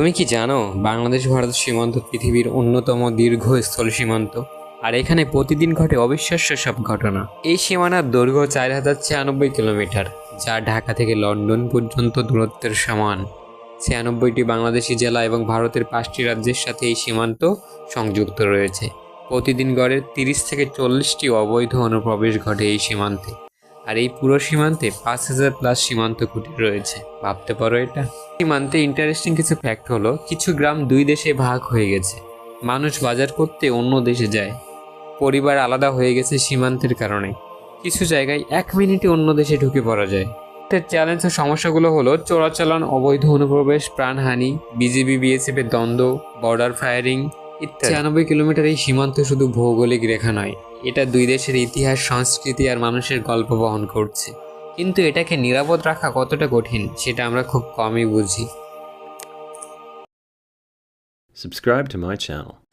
তুমি কি জানো, বাংলাদেশ, ভারত সীমান্ত পৃথিবীর অন্যতম দীর্ঘ স্থল সীমান্ত? আর এখানে প্রতিদিন ঘটে অবিশ্বাস্য সব ঘটনা। এই সীমানার দৈর্ঘ্য চার হাজার ছিয়ানব্বই কিলোমিটার, যা ঢাকা থেকে লন্ডন পর্যন্ত দূরত্বের সমান। ছিয়ানব্বইটি বাংলাদেশি জেলা এবং ভারতের পাঁচটি রাজ্যের সাথে এই সীমান্ত সংযুক্ত রয়েছে। প্রতিদিন গড়ে তিরিশ থেকে চল্লিশটি অবৈধ অনুপ্রবেশ ঘটে এই সীমান্তে। আর এই পুরো সীমান্তে পাঁচ হাজার প্লাস সীমান্ত কুটির রয়েছে। ভাবতে পারো এটা? সীমান্তে ইন্টারেস্টিং কিছু ফ্যাক্ট হলো, কিছু গ্রাম দুই দেশে ভাগ হয়ে গেছে। মানুষ বাজার করতে অন্য দেশে যায়। পরিবার আলাদা হয়ে গেছে সীমান্তের কারণে। কিছু জায়গায় এক মিনিটে অন্য দেশে ঢুকে পড়া যায়। এর চ্যালেঞ্জ ও সমস্যাগুলো হলো, চোরাচালান, অবৈধ অনুপ্রবেশ, প্রাণহানি, বিজিবি বিএসএফ এর দ্বন্দ্ব বর্ডার ফায়ারিং ছিয়ানব্বই কিলোমিটার এই সীমান্ত শুধু ভৌগোলিক রেখা নয় এটা দুই দেশের ইতিহাস সংস্কৃতি আর মানুষের গল্প বহন করছে। কিন্তু এটাকে নিরাপদ রাখা কতটা কঠিন সেটা আমরা খুব কমই বুঝি। Subscribe to my channel.